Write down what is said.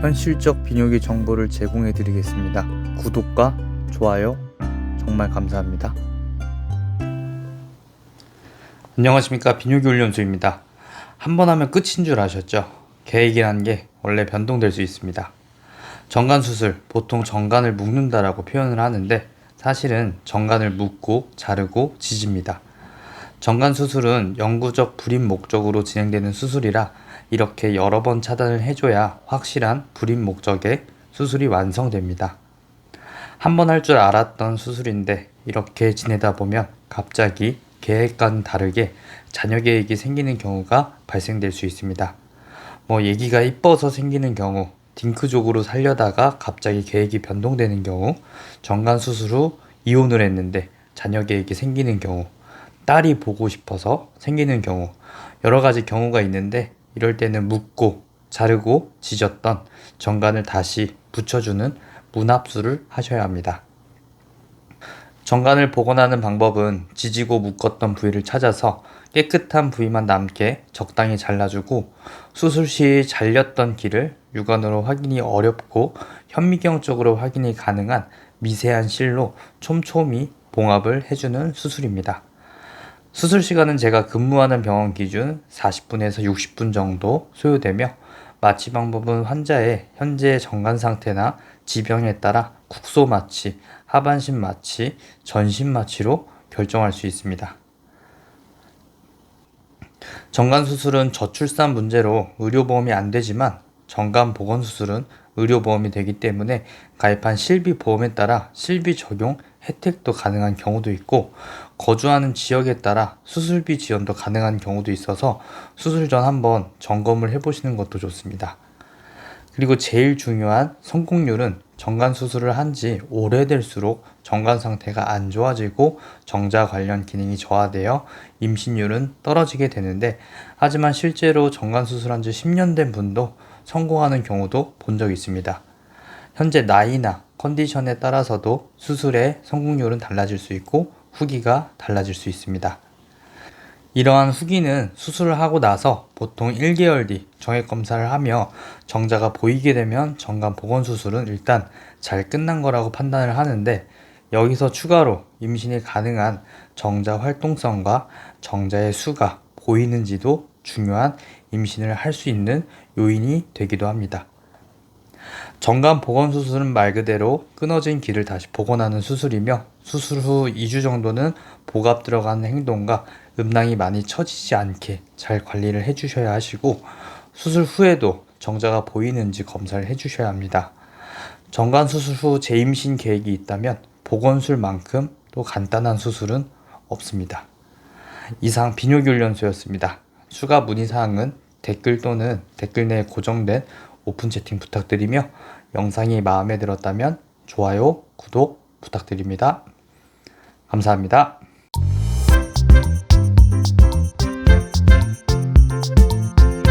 현실적 비뇨기 정보를 제공해 드리겠습니다. 구독과 좋아요 정말 감사합니다. 안녕하십니까 비뇨기 훈련소입니다. 한 번 하면 끝인 줄 아셨죠? 계획이라는 게 원래 변동될 수 있습니다. 정관 수술 보통 정관을 묶는다라고 표현을 하는데 사실은 정관을 묶고 자르고 지집니다. 정관 수술은 영구적 불임 목적으로 진행되는 수술이라 이렇게 여러 번 차단을 해줘야 확실한 불임 목적의 수술이 완성됩니다. 한 번 할 줄 알았던 수술인데 이렇게 지내다 보면 갑자기 계획과는 다르게 자녀 계획이 생기는 경우가 발생될 수 있습니다. 뭐 얘기가 이뻐서 생기는 경우, 딩크족으로 살려다가 갑자기 계획이 변동되는 경우, 정관 수술 후 이혼을 했는데 자녀 계획이 생기는 경우, 딸이 보고 싶어서 생기는 경우, 여러 가지 경우가 있는데 이럴 때는 묶고 자르고 지졌던 정관을 다시 붙여주는 문합수를 하셔야 합니다. 정관을 복원하는 방법은 지지고 묶었던 부위를 찾아서 깨끗한 부위만 남게 적당히 잘라주고 수술 시 잘렸던 길을 육안으로 확인이 어렵고 현미경 쪽으로 확인이 가능한 미세한 실로 촘촘히 봉합을 해주는 수술입니다. 수술 시간은 제가 근무하는 병원 기준 40분에서 60분 정도 소요되며 마취 방법은 환자의 현재 정관 상태나 지병에 따라 국소 마취, 하반신 마취, 전신 마취로 결정할 수 있습니다. 정관 수술은 저출산 문제로 의료보험이 안 되지만 정관 보건 수술은 의료보험이 되기 때문에 가입한 실비 보험에 따라 실비 적용 혜택도 가능한 경우도 있고 거주하는 지역에 따라 수술비 지원도 가능한 경우도 있어서 수술 전 한번 점검을 해보시는 것도 좋습니다. 그리고 제일 중요한 성공률은 정관 수술을 한 지 오래될수록 정관 상태가 안 좋아지고 정자 관련 기능이 저하되어 임신율은 떨어지게 되는데 하지만 실제로 정관 수술한 지 10년 된 분도 성공하는 경우도 본적 있습니다. 현재 나이나 컨디션에 따라서도 수술의 성공률은 달라질 수 있고 후기가 달라질 수 있습니다. 이러한 후기는 수술을 하고 나서 보통 1개월 뒤 정액 검사를 하며 정자가 보이게 되면 정관 복원 수술은 일단 잘 끝난 거라고 판단을 하는데 여기서 추가로 임신이 가능한 정자 활동성과 정자의 수가 보이는지도 중요한 임신을 할 수 있는 요인이 되기도 합니다. 정관 복원 수술은 말 그대로 끊어진 길을 다시 복원하는 수술이며 수술 후 2주 정도는 복압 들어가는 행동과 음낭이 많이 처지지 않게 잘 관리를 해 주셔야 하시고 수술 후에도 정자가 보이는지 검사를 해 주셔야 합니다. 정관 수술 후 재임신 계획이 있다면 복원술만큼 또 간단한 수술은 없습니다. 이상 비뇨기훈련소였습니다. 추가 문의사항은 댓글 또는 댓글 내에 고정된 오픈 채팅 부탁드리며 영상이 마음에 들었다면 좋아요, 구독 부탁드립니다. 감사합니다.